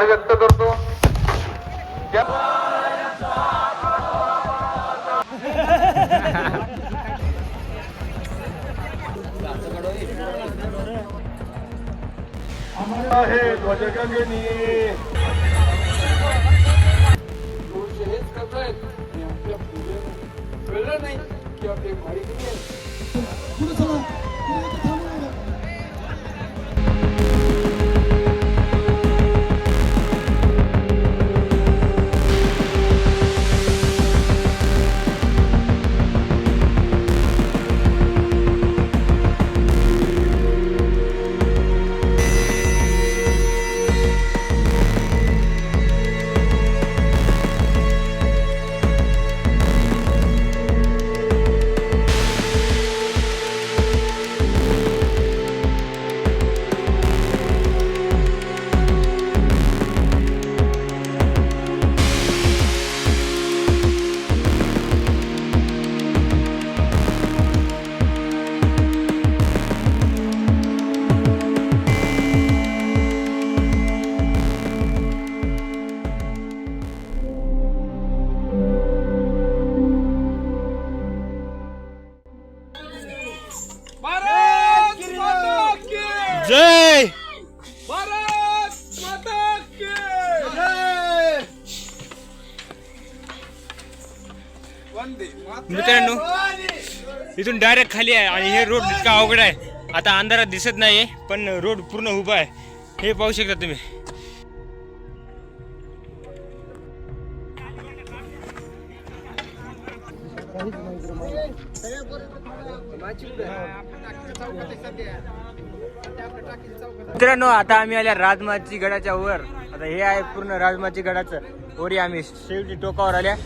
व्यक्त करतो. आहे ध्वजगंगनी हेच करतायत आपल्या पुढे कळलं नाही की आपले माहिती मित्रांनो इथून डायरेक्ट खाली आहे आणि हे रोड इतका अवघड आहे. आता अंधारात दिसत नाही पण रोड पूर्ण उभा आहे. हे पाहू शकता तुम्ही. मित्रांनो आता आम्ही आल्या राजमाची गडाच्या वर. आता हे आहे पूर्ण राजमाची गडाचं. वरी आम्ही शेवटी टोकावर आल्या.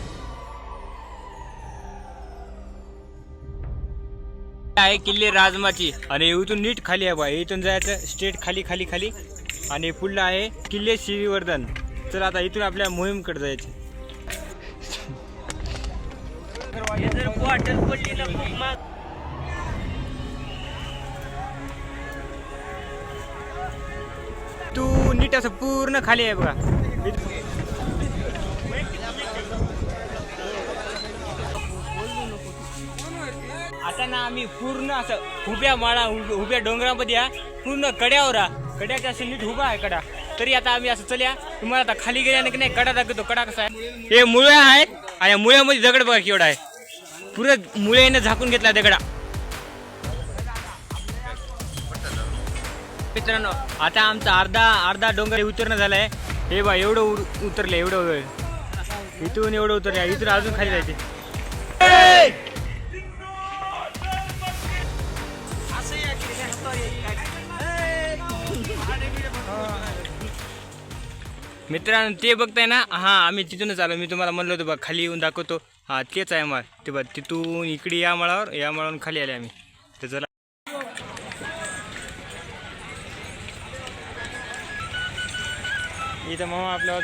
आहे किल्ले राजमाची. आणि इथून नीट खाली आहे बा. इथून जायचं स्ट्रेट खाली खाली खाली. आणि पुढलं आहे किल्ले श्रीवर्धन. तर आता इथून आपल्या मोहीमकडे जायचं. तू नीट असं पूर्ण खाली आहे बघा इथं- आता ना आम्ही पूर्ण असं उभ्या माळा उभ्या डोंगरामध्ये या पूर्ण कड्यावर आ कड्याच्या असं नीट उभा आहे कडा. तरी आता आम्ही असं चल्या. तुम्हाला आता खाली गेल्याने की नाही कडा दाखवतो. कडा कसा आहे? हे मुळे आहेत आणि मुळ्यामध्ये दगड बघा केवढा आहे. पुरं मुळेने झाकून घेतला दगडा. मित्रांनो आता आमचा अर्धा अर्धा डोंगर उतरणं झालाय हे बा एवढं उतरलं एवढं. इथून एवढं उतरलं इथून अजून खाली जायचे. मित्रांनो ते बघताय ना? हा आम्ही तिथूनच आलो. मी तुम्हाला म्हणलं होतो बघ खाली येऊन दाखवतो. हा तेच आहे मळ. ते बघ तिथून इकडे या मळावर या मळावरून खाली आले आम्ही. तर चला. इथं मामा आपल्या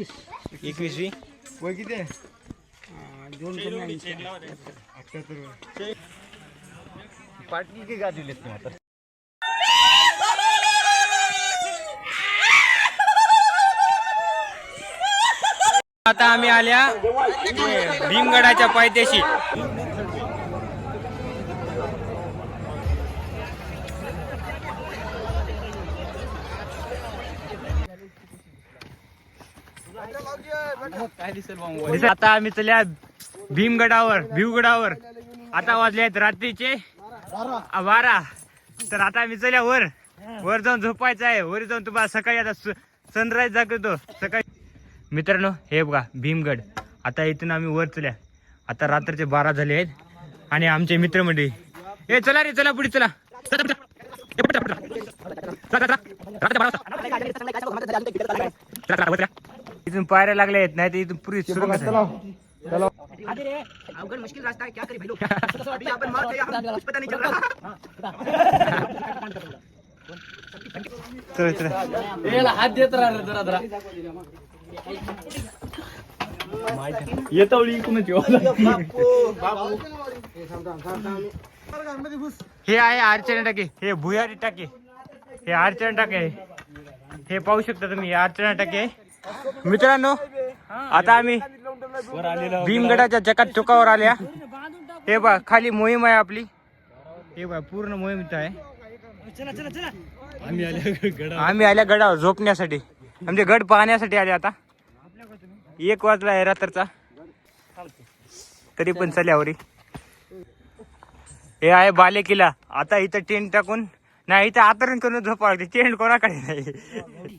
एकवीसवी वय किती आहे? पार्टी की गाडी लेते आता? आता आम्ही आल्या भीमगडाच्या पायथ्याशी. दिसत- आता आम्ही चल्या भीमगडावर भीवगडावर. आता वाजले आहेत रात्रीचे बारा. तर आता आम्ही चल्या वर. वर जाऊन झोपायचं आहे. वर जाऊन तुम्हाला सकाळी आता सनराईज दाखवतो. सकाळी मित्रांनो हे बघा भीमगड. आता इथून आम्ही वर चल्या. आता रात्रीचे बारा झाले आहेत. आणि आमचे मित्र मंडळी ए चला रे चला पुढे चला चला, चला. ए, पुढे चला, पुढे चला. चला, चला, चला. रात्रीचे बारा वाजता. चला, चला, वर चला. इथून पायऱ्या लागल्या आहेत नाही तर इथून पुरी सुरुंग आहे. अवघड मुश्किल रास्ता है क्या करे भाई लोग अभी यहाँ पर मौत है यहाँ कुछ पता नहीं चल रहा चला, चला. हात देत राहा जरा जरा येतो इकडूनच येऊ. हे आहे अर्चना टाके हे भुयारी टाके हे अर्चना टाके हे पाहू शकता तुम्ही हे अर्चना टाके मित्रांनो आता आम्ही भीमगडाच्या जगात चुकावर आल्या. हे बा खाली मोहीम आहे आपली. हे बा पूर्ण मोहीम इथं आहे. आम्ही आल्या गडावर झोपण्यासाठी. म्हणजे गड पाहण्यासाठी आले आता. एक वाजला आहे रात्रचा. तरी पण चल्यावरी हे आहे बाले किल्ला आता इथं टेंट टाकून नाही इथं आतरण करून झोपा लागते. टेंट कोणाकडे नाही.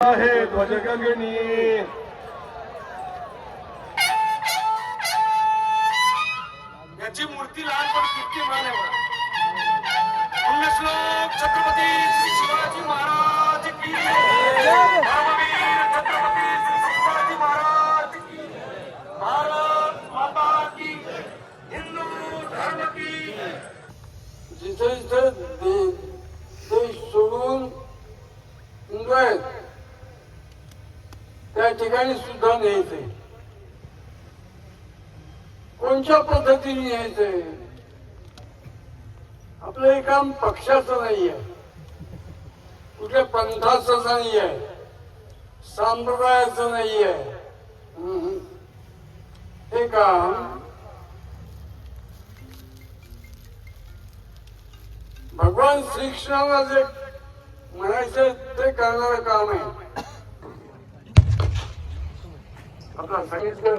आहे ध्वजगगनी याची मूर्ती लहानपण किती मान आहे पुण्यश्लोक छत्रपती श्री शिवाजी महाराज की धर्मवीर छत्रपती श्री शिवाजी महाराज की भारत माता की हिंदू धर्म की जिथे जिथे सोडून त्या ठिकाणी सुद्धा न्यायचंय कोणत्या पद्धतीने न्यायचंय आपलं हे काम पक्षाचं नाही आहे. कुठल्या पंथाचं नाही आहे. संप्रदायाचं नाही आहे. हे काम भगवान श्रीकृष्णाला जे म्हणायचं ते करणार काम आहे. आपला सांगितलं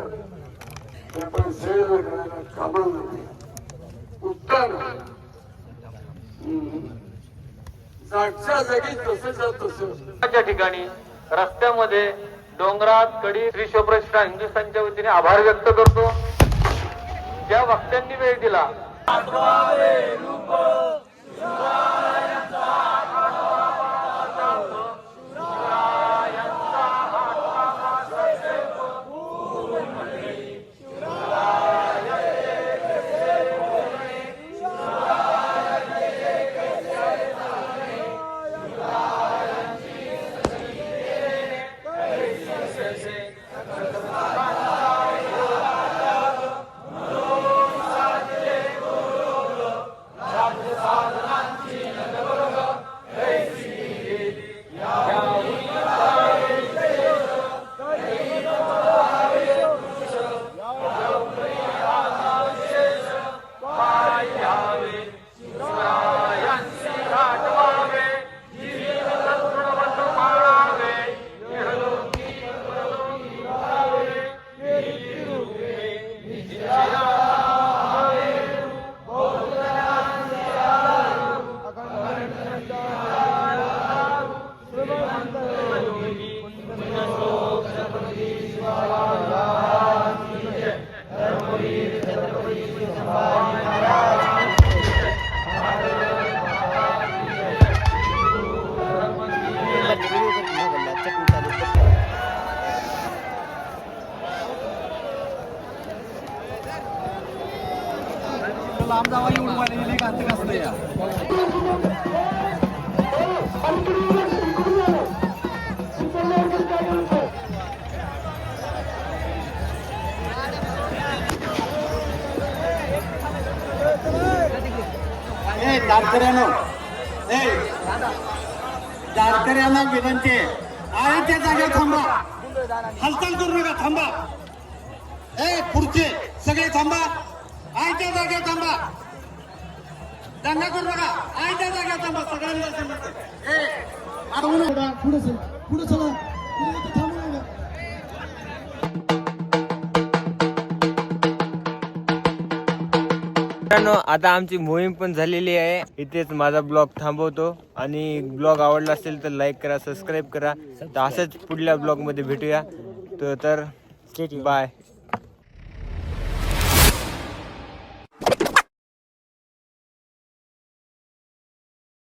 की आपण श्रेय करायला कामा नाही उत्तर. जागच्या जागी तसं तसं. ठिकाणी रस्त्यामध्ये डोंगरात कडी श्री शिवप्रतिष्ठान हिंदुस्थानच्या वतीने आभार व्यक्त करतो. ज्या वक्त्यांनी वेळ दिला ए दारकऱ्यानो. ए दारकऱ्यांना विनंती आहे. आहे त्या जागेवर थांबा. हालचाल करू नका थांबा. ए पुढचे सगळे थांबा. आहे त्या जागेवर थांबा. दंगा करू नका. आहे त्या जागेवर थांबा. सगळ्यांना समजतं. पुढे चला. पुढे चला. पुढे थांबू नका. मित्रांनो आता आमची मोहीम पण झालेली आहे. इथेच माझा ब्लॉग थांबवतो. आणि ब्लॉग आवडला असेल तर लाईक करा सबस्क्राईब करा. तर असंच पुढल्या ब्लॉगमध्ये भेटूया. तर- तर बाय